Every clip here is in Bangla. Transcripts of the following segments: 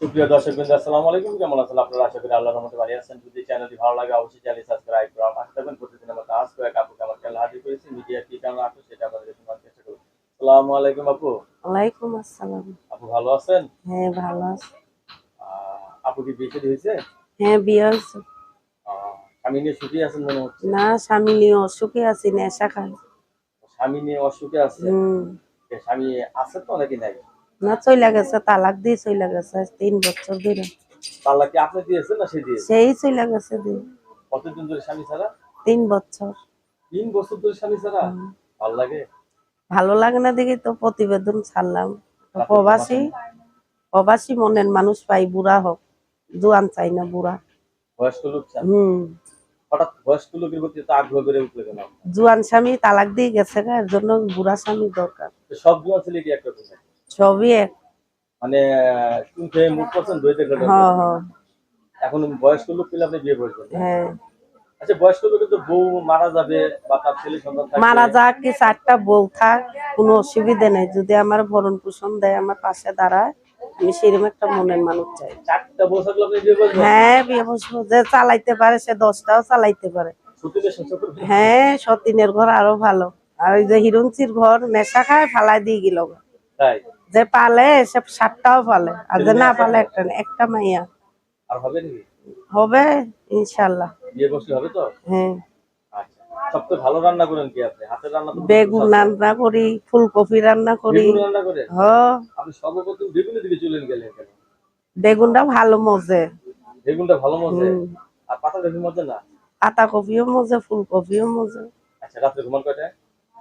সুপ্রিয় দর্শক বৃন্দ আসসালামু আলাইকুম। কেমন আছেন? আপনারা আশা করি আল্লাহর রহমতে ভালো আছেন। যদি চ্যানেলটি ভালো লাগে অবশ্যই চ্যানেল সাবস্ক্রাইব করে আমার থাকবেন। প্রতিদিন আমরা কাজ করে কাপুকে আমার চ্যানেল হাজির করেছি মিডিয়া কি কেমন আছে সেটা আপনাদের শোনার চেষ্টা করব। আসসালামু আলাইকুম আপু। ওয়ালাইকুম আসসালাম। আপু ভালো আছেন? হ্যাঁ ভালো আছি। আপু কি বিয়ে হয়েছে? হ্যাঁ বিয়ে হয়েছে। স্বামী নিয়ে সুখী আছেন মনে হচ্ছে? না স্বামী নিয়ে অসুখে আছি নেশা খাই স্বামী নিয়ে অসুখে আছে? স্বামী আছে তো নাকি নাই? না চইলা গেছে তালাক দিয়ে চইলা গেছে তিন বছর ধরে। তাল্লা কি আপনি দিয়েছেন না সে দিয়েছে? সেই চইলা গেছে দিয়ে। কতদিন ধরে স্বামী ছাড়া? তিন বছর। তিন বছর ধরে স্বামী ছাড়া? ভালো লাগে? ভালো লাগে না দেখে তো প্রতিবেদন ছাড়লাম। প্রবাসী প্রবাসী মনের মানুষ পাই বুড়া হোক জোয়ান চাই না বুড়া। বয়স্ক লোক হুম। হঠাৎ বয়স্ক লোকের প্রতি এত আগ্রহ বেড়ে উঠলে কেন? জোয়ান স্বামী তালাক দিয়ে গেছে গা, এর জন্য বুড়া স্বামী দরকার। সব জোয়ান ছেলে কি একরকম এক। মানে খেয়ে মুখ করছেন দইতে খেলে হ হ এখন বয়স্ক লোক পেলে আপনি বিয়ে করছেন হ্যাঁ। আচ্ছা বয়স্ক লোকের তো বউ মারা যাবে বা তার ছেলে সন্তান মারা যাক কি চারটা বউ থাক কোনো অসুবিধা নেই। যদি আমার ভরণ পোষণ দেয় আমার পাশে দাঁড়ায় আমি সেরকম একটা মনের মানুষ চাই। চারটা বউ থাকলে আপনি বিয়ে করবেন? হ্যাঁ বিয়ে বসবো। যে চালাইতে পারে সে দশটাও চালাইতে পারে। করবেন হ্যাঁ সতীনের ঘর আরও ভালো। আর ওই যে হিরঞ্চির ঘর নেশা খায় ফালাই দিয়ে গেল তাই? যে পালে সে সাতটাও পালে আর যে না পালে একটা না, একটা মাইয়া। আর হবে নাকি? হবে ইনশাল্লাহ বিয়ে বসলে হবে তো? হ্যাঁ। আচ্ছা। সবচেয়ে ভালো রান্না করেন কি আপনি? হাতের রান্না বেগুন রান্না করি ফুলকপি রান্না করি। বেগুন রান্না করেন? হ। আপনি সর্বপ্রথম বেগুনের দিকে চলে গেলেন কেন? বেগুনটা ভালো মজে। বেগুনটা ভালো মজে? আর পাতা বেগুন মজে না? পাতা কপিও মজে ফুলকপিও মজে। আচ্ছা রাত্রে ঘুমান কয়টায়?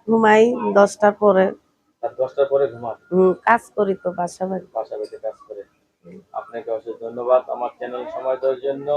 ঘুমাই দশটার পরে। দশটার পরে ঘুমান। হুম, কাজ করি তো বাসা বাড়ি বাসা বাড়িতে কাজ করে। আপনাকে অশেষ ধন্যবাদ। আমার চ্যানেল সময় দেওয়ার জন্য।